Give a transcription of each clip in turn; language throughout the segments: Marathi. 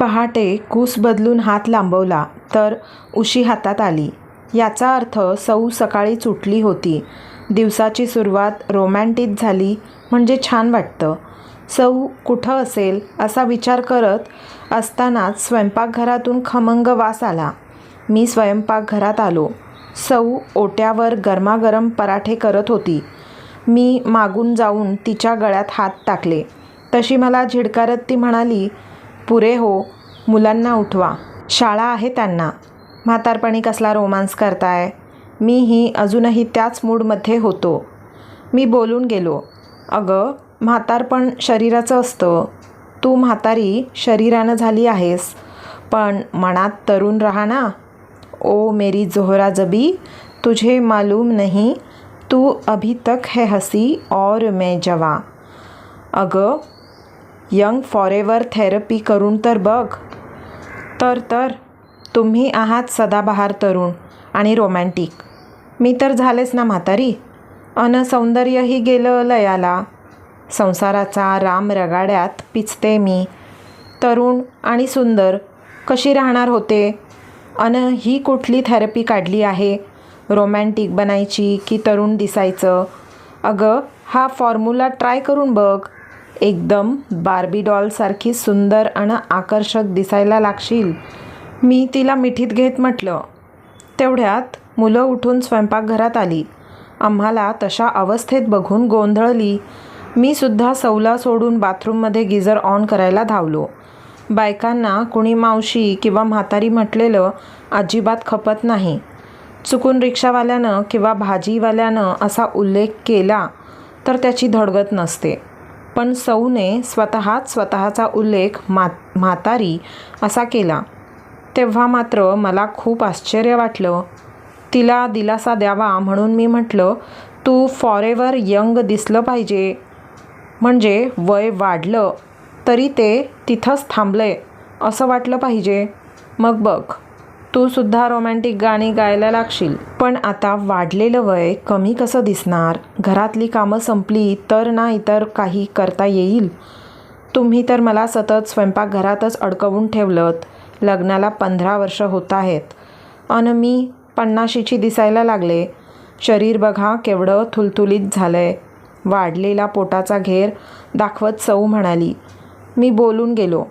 पहाटे कूस बदलून हात लांबवला तर उशी हातात आली. याचा अर्थ सौ सकाळी सुटली होती. दिवसाची सुरुवात रोमॅन्टिक झाली म्हणजे छान वाटतं. सौ कुठं असेल असा विचार करत असतानाच स्वयंपाकघरातून खमंग वास आला. मी स्वयंपाकघरात आलो. सौ ओट्यावर गरमागरम पराठे करत होती. मी मागून जाऊन तिच्या गळ्यात हात टाकले. तशी मला झिडकारत ती म्हणाली पुरे हो मुलांना उठवा. शाळा आहे त्यांना. म्हातारपणी कसला रोमांस करताय? मीही अजूनही त्याच मूडमध्ये होतो. मी बोलून गेलो अगं म्हातारपण शरीराचं असतं. तू म्हातारी शरीरानं झाली आहेस. पण मनात तरुण रहा ना. ओ मेरी जोहरा जबी तुझे मालूम नहीं. तू अभी तक है हसी और मैं जवा. अगं यंग फॉरेवर थेरपी करून तर बघ. तर तर तुम्ही आहात सदाबहार तरुण आणि रोमॅन्टिक मी तर झालेच ना म्हातारी. अन सौंदर्यही गेलं लयाला. संसाराचा राम रगाड्यात पिचते मी. तरुण आणि सुंदर कशी राहणार होते? अन ही कुठली थेरपी काढली आहे? रोमॅन्टिक बनायची की तरुण दिसायचं? अगं हा फॉर्म्युला ट्राय करून बघ. एकदम बार्बी डॉलसारखी सुंदर आणि आकर्षक दिसायला लागशील. मी तिला मिठीत घेत म्हटलं. तेवढ्यात मुलं उठून स्वयंपाकघरात आली. आम्हाला तशा अवस्थेत बघून गोंधळली. मी सुद्धा सौला सोडून बाथरूममध्ये गिझर ऑन करायला धावलो. बायकांना कुणी मावशी किंवा म्हातारी म्हटलेलं अजिबात खपत नाही. चुकून रिक्षावाल्यानं किंवा भाजीवाल्यानं असा उल्लेख केला तर त्याची धडगत नसते. पण सौने स्वतःच स्वतःचा उल्लेख मा म्हातारी असा केला. तेव्हा मात्र मला खूप आश्चर्य वाटलं. तिला दिलासा द्यावा म्हणून मी म्हटलं तू फॉरेवर यंग दिसलं पाहिजे. म्हणजे वय वाढलं तरी ते तिथंच थांबलं आहे असं वाटलं पाहिजे. मग बघ. तू सुद्धा रोमॅन्टिक गाणी गायला लागशील. पण आता वाढलेलं वय कमी कसं दिसणार? घरातली कामं संपली तर ना इतर काही करता येईल? तुम्ही तर मला सतत स्वयंपाकघरातच अडकवून ठेवलं लग्नाला पंधरा वर्ष होत आहेत. अन मी पन्नाशीची दिसायला लागले. शरीर बघा केवढं थुलथुलीत आहे वाढलेला पोटाचा घेर दाखवत सौ म्हणाली. मी बोलून गेलो.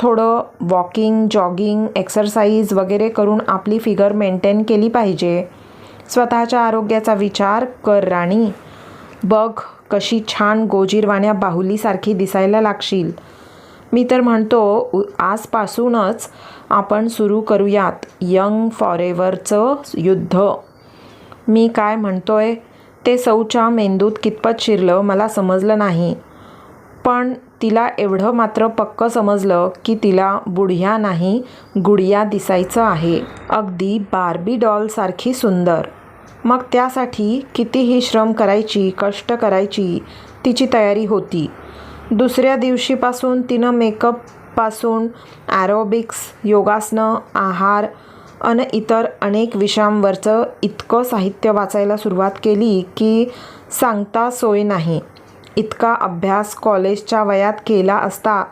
थोडं वॉकिंग जॉगिंग एक्सरसाइज वगैरे करून आपली फिगर मेंटेन केली पाहिजे. स्वतःच्या आरोग्याचा विचार कर राणी. बघ कशी छान गोजीरवाण्या बाहुलीसारखी दिसायला लागशील. मी तर म्हणतो उ- आजपासूनच आपण सुरू करूयात यंग फॉरेवरचं युद्ध. मी काय म्हणतोय ते सौच्या मेंदूत कितपत शिरलं मला समजलं नाही. पण तिला एवढं मात्र पक्क समजलं की तिला बुढ्या नाही गुडिया दिसायचं आहे. अगदी बार्बी डॉलसारखी सुंदर. मग त्यासाठी कितीही श्रम करायची कष्ट करायची तिची तयारी होती. दुसऱ्या दिवशीपासून तिनं मेकअपपासून ॲरोबिक्स योगासनं आहार अन इतर अनेक विषयांवरचं इतकं साहित्य वाचायला सुरुवात केली की सांगता सोय नाही. इतका अभ्यास कॉलेजच्या वयात केला असता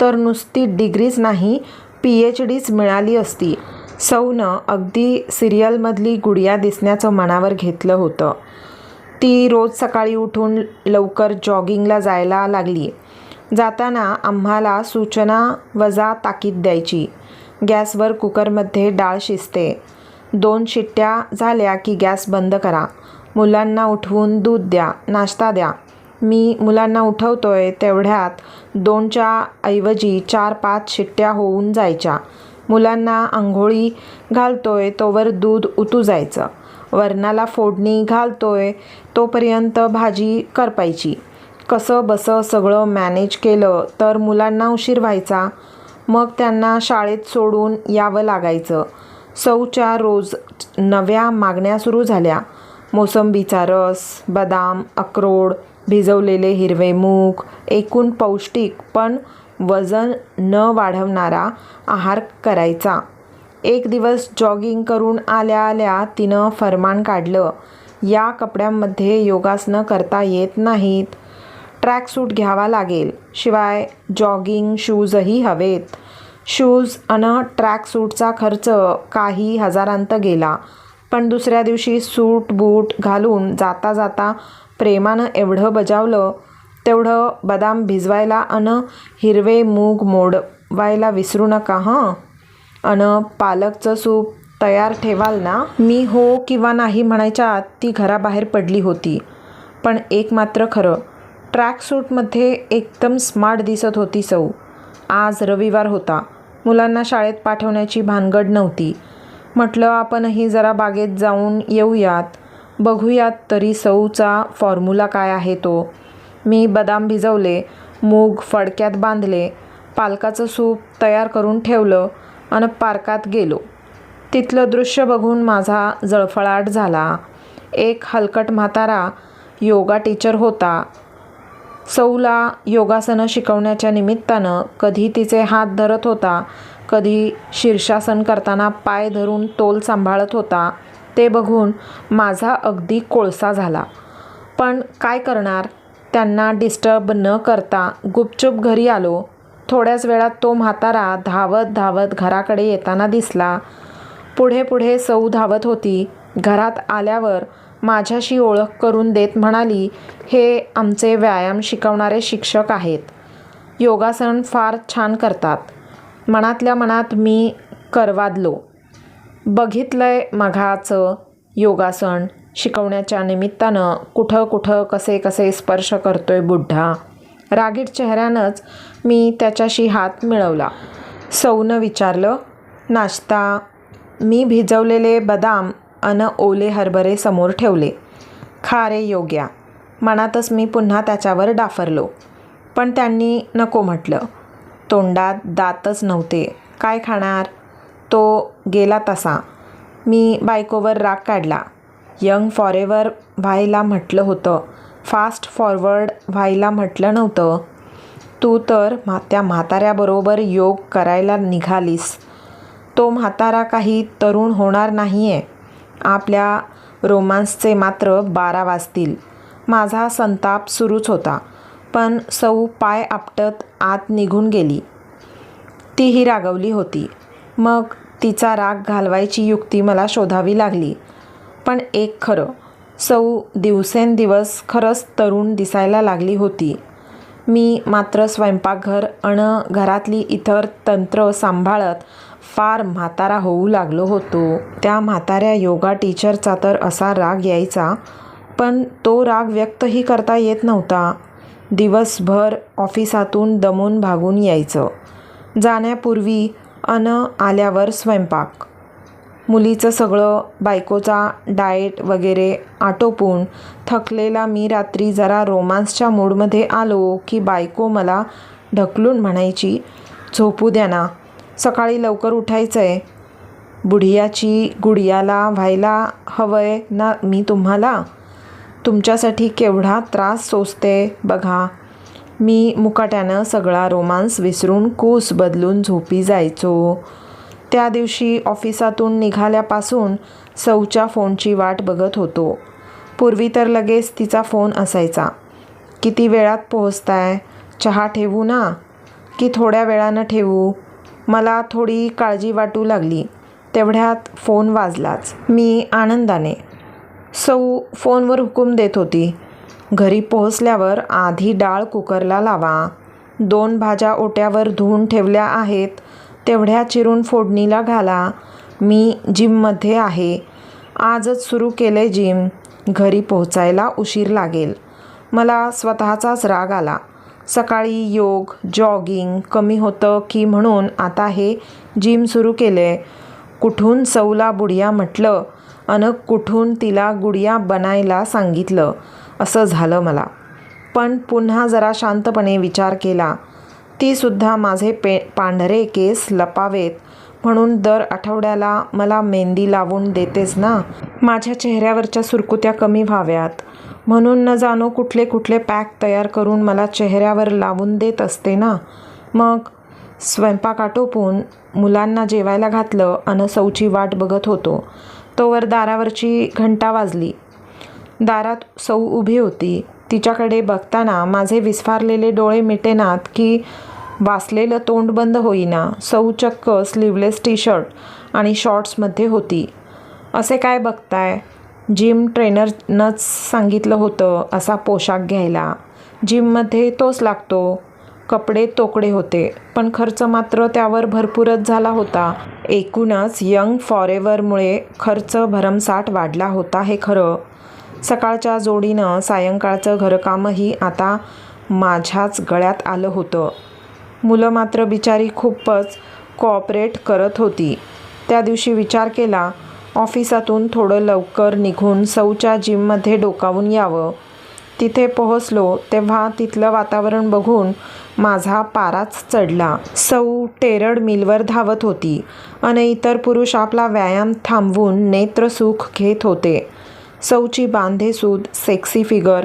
तर नुसती डिग्रीच नाही पी एच डीच मिळाली असती. सौनं अगदी सिरियलमधली गुडिया दिसण्याचं मनावर घेतलं होतं. ती रोज सकाळी उठून लवकर जॉगिंगला जायला लागली. जाताना आम्हाला सूचना वजा ताकीद द्यायची. गॅसवर कुकरमध्ये डाळ शिजते. दोन शिट्ट्या झाल्या की गॅस बंद करा. मुलांना उठवून दूध द्या नाश्ता द्या. मी मुलांना उठवतोय तेवढ्यात दोनच्या ऐवजी चार पाच शिट्ट्या होऊन जायच्या. मुलांना आंघोळी घालतोय तोवर दूध उतू जायचं. वरणाला फोडणी घालतोय तोपर्यंत भाजी करपायची. कसं बसं सगळं मॅनेज केलं तर मुलांना उशीर व्हायचा. मग त्यांना शाळेत सोडून यावं लागायचं. सौच्या रोज नव्या मागण्या सुरू झाल्या. मोसंबीचा रस बदाम अक्रोड भिजवलेले हिरवे मूग एकूण पौष्टिक पण वजन न वाढवणारा आहार करायचा. एक दिवस जॉगिंग करून आल्या आल्या तिनं फरमान काढलं. या कपड्यांमध्ये योगासनं करता येत नाहीत. ट्रॅकसूट घ्यावा लागेल. शिवाय जॉगिंग शूजही हवेत. शूज अन ट्रॅक सूटचा खर्च काही हजारांत गेला. पण दुसऱ्या दिवशी सूट बूट घालून जाता जाता प्रेमानं एवढं बजावलं तेवढं बदाम भिजवायला अन हिरवे मूग मोडवायला विसरू नका हं? अन पालकचं सूप तयार ठेवाल ना? मी हो किंवा नाही म्हणायच्या आत ती घराबाहेर पडली होती. पण एक मात्र खरं ट्रॅक सूटमध्ये एकदम स्मार्ट दिसत होती सौ. आज रविवार होता. मुलांना शाळेत पाठवण्याची भानगड नव्हती. म्हटलं आपणही जरा बागेत जाऊन येऊयात. बघूयात तरी सऊचा फॉर्म्युला काय आहे तो. मी बदाम भिजवले मूग फडक्यात बांधले पालकाचं सूप तयार करून ठेवलं आणि पार्कात गेलो. तिथलं दृश्य बघून माझा जळफळाट झाला. एक हलकट म्हातारा योगा टीचर होता. सौला योगासनं शिकवण्याच्या निमित्तानं कधी तिचे हात धरत होता कधी शीर्षासन करताना पाय धरून तोल सांभाळत होता. ते बघून माझा अगदी कोळसा झाला. पण काय करणार? त्यांना डिस्टर्ब न करता गुपचूप घरी आलो. थोड्याच वेळात तो म्हातारा धावत धावत घराकडे येताना दिसला. पुढे पुढे सौ धावत होती. घरात आल्यावर माझ्याशी ओळख करून देत म्हणाली हे आमचे व्यायाम शिकवणारे शिक्षक आहेत. योगासन फार छान करतात. मनातल्या मनात मी करवादलो. बघितलंय मघाचं योगासन शिकवण्याच्या निमित्तानं कुठं कुठं कसे कसे स्पर्श करतोय बुड्ढा. रागीट चेहऱ्यानंच मी त्याच्याशी हात मिळवला. सौनं विचारलं नाश्ता. मी भिजवलेले बदाम अन ओले हरभरे समोर ठेवले. खा रे योग्या. मनातच मी पुन्हा त्याच्यावर डाफरलो. पण त्यांनी नको म्हटलं. तोंडात दातच नव्हते. काय खाणार? तो गेला तसा. मी बायकोवर राग काढला. यंग फॉरेवर व्हायला म्हटलं होतं. फास्ट फॉरवर्ड व्हायला म्हटलं नव्हतं. तू तर म्हा त्या म्हाताऱ्याबरोबर योग करायला निघालीस. तो म्हातारा काही तरुण होणार नाही आहे आपल्या रोमांसचे मात्र बारा वाजतील. माझा संताप सुरूच होता पण सौ पाय आपटत आत निघून गेली. तीही रागवली होती. मग तिचा राग घालवायची युक्ती मला शोधावी लागली. पण एक खरं सौ दिवसेंदिवस खरंच तरुण दिसायला लागली होती. मी मात्र स्वयंपाकघर अण घरातली इतर तंत्र सांभाळत फार म्हातारा होऊ लागलो होतो. त्या म्हाताऱ्या योगा टीचरचा तर असा राग यायचा पण तो राग व्यक्तही करता येत नव्हता. दिवसभर ऑफिसातून दमून भागून यायचं. जाण्यापूर्वी अन आल्यावर स्वयंपाक. मुलीचं सगळं बायकोचा डाएट वगैरे आटोपून थकलेला मी रात्री जरा रोमांसच्या मूडमध्ये आलो की बायको मला ढकलून म्हणायची झोपू द्या ना सकाळी लवकर उठायचं आहे बुढियाची गुडियाला व्हायला हवंय ना मी तुम्हाला? तुमच्यासाठी केवढा त्रास सोसते बघा. मी मुकाट्यानं सगळा रोमांस विसरून कूस बदलून झोपी जायचो. त्या दिवशी ऑफिसातून निघाल्यापासून सौच्या फोनची वाट बघत होतो. पूर्वी तर लगेच तिचा फोन असायचा. किती वेळात पोहोचताय? चहा ठेवू ना? की थोड्या वेळानं ठेवू? मला थोडी काळजी वाटू लागली. तेवढ्यात फोन वाजलाच. मी आनंदाने सौ फोनवर हुकूम देत होती. घरी पोहोचल्यावर आधी डाळ कुकरला लावा. दोन भाज्या ओट्यावर धुवून ठेवल्या आहेत तेवढ्या चिरून फोडणीला घाला. मी जिममध्ये आहे. आजच सुरू केले जिम. घरी पोहोचायला उशीर लागेल. मला स्वतःचाच राग आला. सकाळी योग जॉगिंग कमी होतं की म्हणून आता हे जिम सुरू केले कुठून सौला बुडिया म्हटलं अन कुठून तिला गुडिया बनायला सांगितलं. असं झालं मला. पण पुन्हा जरा शांतपणे विचार केला. तीसुद्धा माझे पे पांढरे केस लपावेत म्हणून दर आठवड्याला मला मेहंदी लावून देतेस ना? माझ्या चेहऱ्यावरच्या सुरकुत्या कमी व्हाव्यात. म्हणून न जाणो कुठले कुठले पॅक तयार करून मला चेहऱ्यावर लावून देत असते ना? मग स्वयंपाक आटोपून मुलांना जेवायला घातलं अन सौची वाट बघत होतो. तोवर दारावरची घंटा वाजली. दारात सौ उभी होती. तिच्याकडे बघताना माझे विस्फारलेले डोळे मिटेनात की वाचलेलं तोंड बंद होईना. सौ चक्क स्लीवलेस टी शर्ट आणि शॉर्ट्समध्ये होती. असे काय बघताय? जिम ट्रेनरनंच सांगितलं होतं असा पोशाख घ्यायला. जिममध्ये तोच लागतो. कपडे तोकडे होते पण खर्च मात्र त्यावर भरपूरच झाला होता. एकूणच यंग फॉरेवरमुळे खर्च भरमसाठ वाढला होता हे खरं. सकाळच्या जोडीनं सायंकाळचं घरकामही आता माझ्याच गळ्यात आलं होतं. मुलं मात्र बिचारी खूपच कॉपरेट करत होती. त्या दिवशी विचार केला ऑफिसातून थोडं लवकर निघून सौच्या जिममध्ये डोकावून यावं. तिथे पोहोचलो तेव्हा तिथलं वातावरण बघून माझा पाराच चढला. सौ टेरड मिलवर धावत होती. आणि इतर पुरुष आपला व्यायाम थांबवून नेत्रसुख घेत होते. सौची बांधेसूद सेक्सी फिगर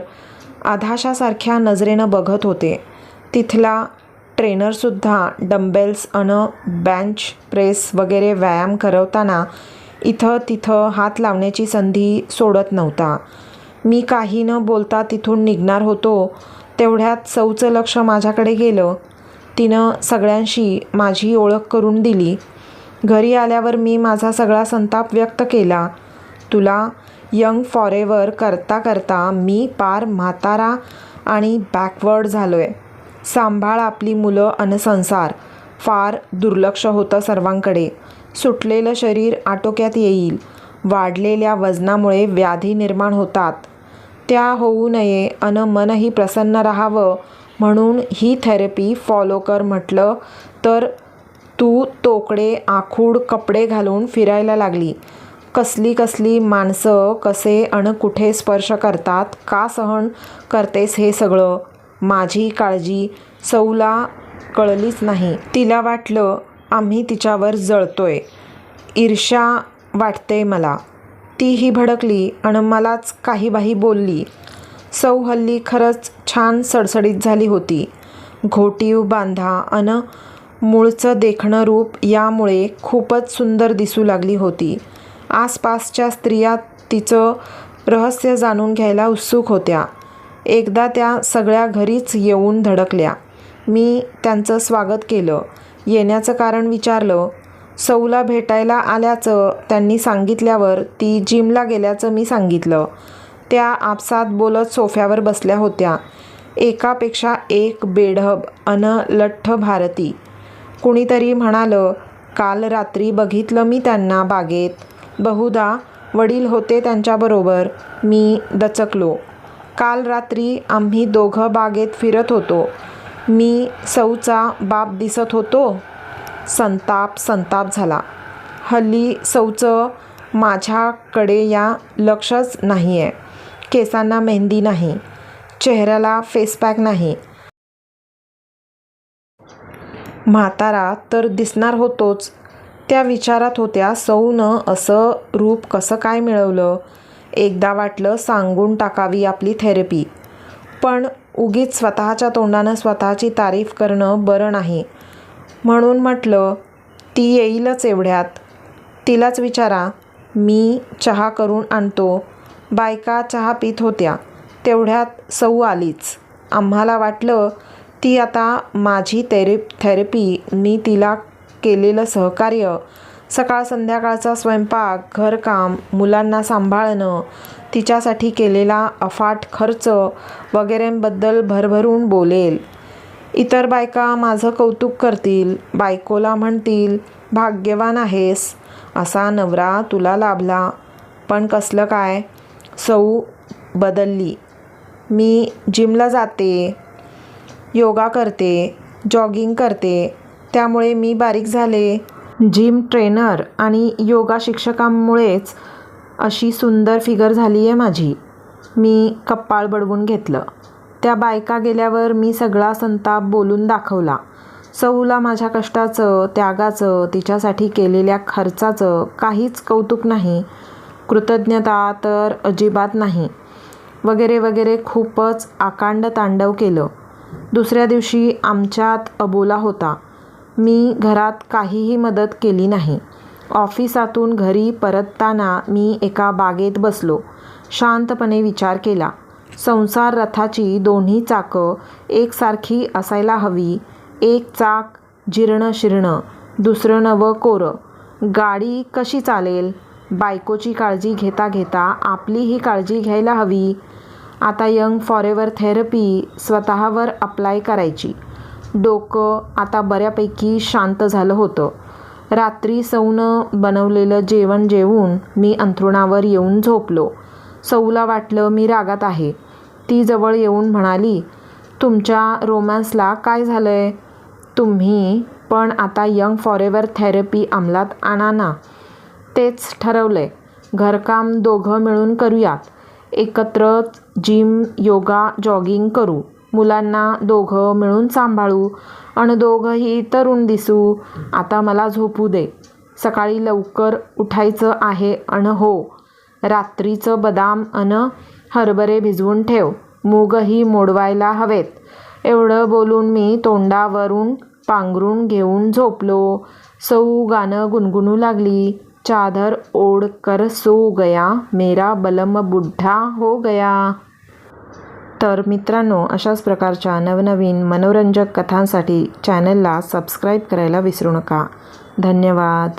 आधाशासारख्या नजरेनं बघत होते. तिथला ट्रेनरसुद्धा डंबेल्स अन बँच प्रेस वगैरे व्यायाम करवताना इथं तिथं हात लावण्याची संधी सोडत नव्हता. मी काही न बोलता तिथून निघणार होतो तेवढ्यात सौचं लक्ष माझ्याकडे गेलं. तिनं सगळ्यांशी माझी ओळख करून दिली. घरी आल्यावर मी माझा सगळा संताप व्यक्त केला. तुला यंग फॉरेवर करता करता मी पार म्हातारा आणि बॅकवर्ड झालो आहे सांभाळ आपली मुलं अन संसार. फार दुर्लक्ष होतं सर्वांकडे. सुटलेलं शरीर आटोक्यात येईल. वाढलेल्या वजनामुळे व्याधी निर्माण होतात. त्या होऊ नये अन मनही प्रसन्न राहावं म्हणून ही थेरपी फॉलो कर म्हटलं तर तू तोकडे आखूड कपडे घालून फिरायला लागली. कसली कसली माणसं कसे अण कुठे स्पर्श करतात का सहन करतेस हे सगळं माझी काळजी सौला कळलीच नाही. तिला वाटलं आम्ही तिच्यावर जळतोय. ईर्ष्या वाटते मला. तीही भडकली आणि मलाच काही बाही बोलली. सौ हल्ली खरंच छान सडसडीत झाली होती. घोटीव बांधा अन मूळचं देखणं रूप यामुळे खूपच सुंदर दिसू लागली होती. आसपासच्या स्त्रिया तिचं रहस्य जाणून घ्यायला उत्सुक होत्या. एकदा त्या सगळ्या घरीच येऊन धडकल्या. मी त्यांचं स्वागत केलं. येण्याचं कारण विचारलं. सौला भेटायला आल्याचं त्यांनी सांगितल्यावर ती जिमला गेल्याचं मी सांगितलं. त्या आपसात बोलत सोफ्यावर बसल्या होत्या. एकापेक्षा एक बेढब अन लठ्ठ भारती. कुणीतरी म्हणालं काल रात्री बघितलं मी त्यांना बागेत. बहुधा वडील होते त्यांच्याबरोबर. मी दचकलो. काल रात्री आम्ही दोघं बागेत फिरत होतो. मी सौचा बाप दिसत होतो. संताप संताप झाला. हल्ली सौचं माझ्याकडे या लक्षच नाही आहे केसांना मेहंदी नाही. चेहऱ्याला फेसपॅक नाही. म्हातारा तर दिसणार होतोच. त्या विचारात होत्या सौनं असं रूप कसं काय मिळवलं? एकदा वाटलं सांगून टाकावी आपली थेरपी. पण उगीच स्वतःच्या तोंडानं स्वतःची तारीफ करणं बरं नाही. म्हणून म्हटलं ती येईलच एवढ्यात. तिलाच विचारा. मी चहा करून आणतो. बायका चहा पित होत्या. तेवढ्यात सौ आलीच. आम्हाला वाटलं ती आता माझी थेरे थेरपी मी तिला केलेलं सहकार्य. सकाळ संध्याकाळचा स्वयंपाक घरकाम मुलांना सांभाळणं तिच्यासाठी केलेला अफाट खर्च वगैरेंबद्दल भरभरून बोलेल. इतर बायका माझं कौतुक करतील बायकोला म्हणतील भाग्यवान आहेस असा नवरा तुला लाभला. पण कसलं काय? सौ बदलली. मी जिमला जाते योगा करते जॉगिंग करते त्यामुळे मी बारीक झाले. जिम ट्रेनर आणि योगा शिक्षकांमुळेच अशी सुंदर फिगर झाली आहे माझी. मी कप्पाळ बडवून घेतलं. त्या बायका गेल्यावर मी सगळा संताप बोलून दाखवला. सौला माझ्या कष्टाचं त्यागाचं तिच्यासाठी केलेल्या खर्चाचं काहीच कौतुक नाही. कृतज्ञता तर अजिबात नाही. वगैरे वगैरे खूपच आकांड तांडव केलं. दुसऱ्या दिवशी आमच्यात अबोला होता. मी घरात काहीही मदत केली नाही. ऑफिसातून घरी परतताना मी एका बागेत बसलो. शांतपणे विचार केला. संसार रथाची दोन्ही चाकं एकसारखी असायला हवी. एक चाक जीर्ण शिर्ण दुसरं नवं कोरं. गाडी कशी चालेल? बायकोची काळजी घेता घेता आपलीही काळजी घ्यायला हवी. आता यंग फॉरेवर थेरपी स्वतःवर अप्लाय करायची. डोकं आता बऱ्यापैकी शांत झालं होतं. रात्री सौनं बनवलेलं जेवण जेवून मी अंथरुणावर येऊन झोपलो. सौला वाटलं मी रागात आहे. ती जवळ येऊन म्हणाली तुमच्या रोमॅन्सला काय झालं आहे तुम्ही पण आता यंग फॉरेवर थेरपी अंमलात आणा ना. तेच ठरवलं आहे घरकाम दोघं मिळून करूयात. एकत्र जिम योगा जॉगिंग करू. मुलांना दोघं मिळून सांभाळू. आणि दोघंही तरुण दिसू. आता मला झोपू दे. सकाळी लवकर उठायचं आहे अन हो. रात्रीचं बदाम अन हरभरे भिजवून ठेव. मूगही मोडवायला हवेत. एवढं बोलून मी तोंडावरून पांघरून घेऊन झोपलो. सऊ गाणं गुणगुणू लागली. चादर ओढ कर सो गया. मेरा बलम बुड्ढा हो गया. तर मित्रांनो अशाच प्रकारच्या नवनवीन मनोरंजक कथांसाठी चॅनलला सबस्क्राईब करायला विसरू नका. धन्यवाद.